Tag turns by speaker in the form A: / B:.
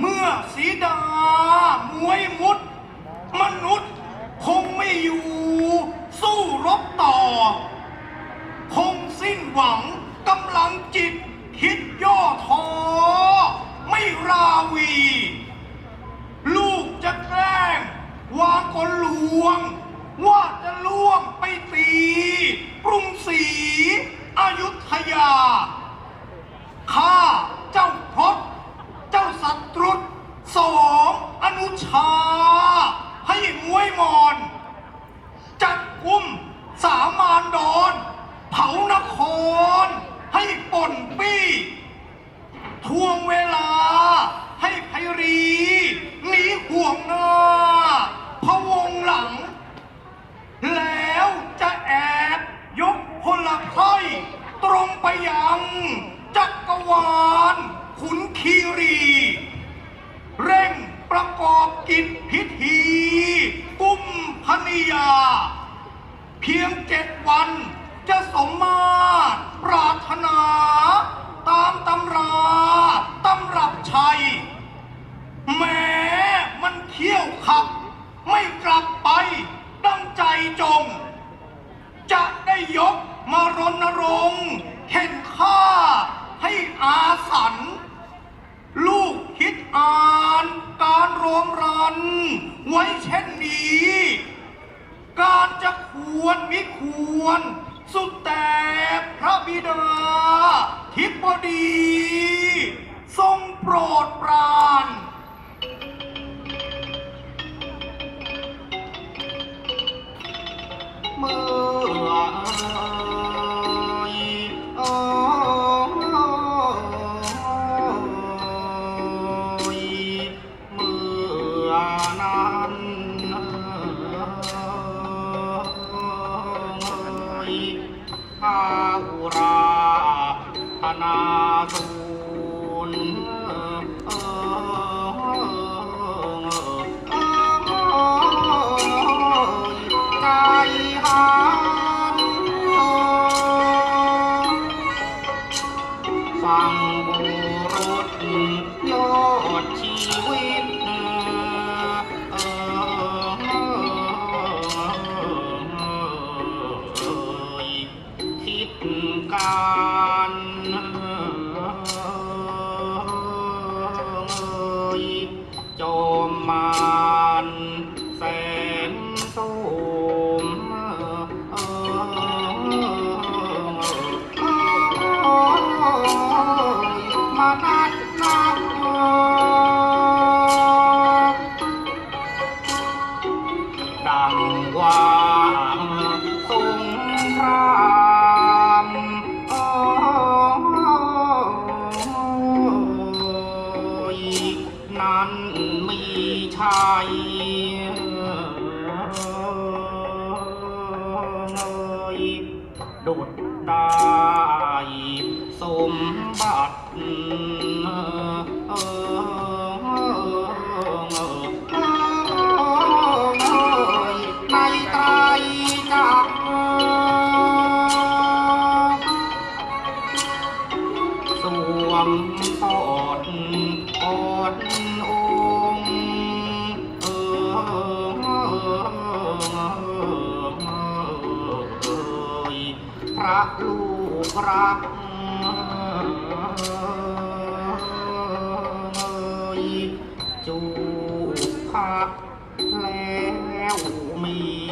A: เมื่อสีดามวยมุด มนุษย์ คงไม่อยู่ สู้รบต่อ คงสิ้นหวังกำลังจิต คิดย่อท้อไม่ราวี ลูกจะแกล้งวางกลลวง ว่าจะล่วงไปตีกรุงศรีอยุธยา จง จะได้ยกมารณรงค์เห็นค่าให้อาสัน ลูกคิดอ่านการรวมรัน ไว้เช่นนี้ การจะควรมิควร สุดแต่พระบิดา ทิบดี ทรงโปรด
B: 你会 ดุดได้สมบัติ ระลูกรักจู
A: บพักแล้วมี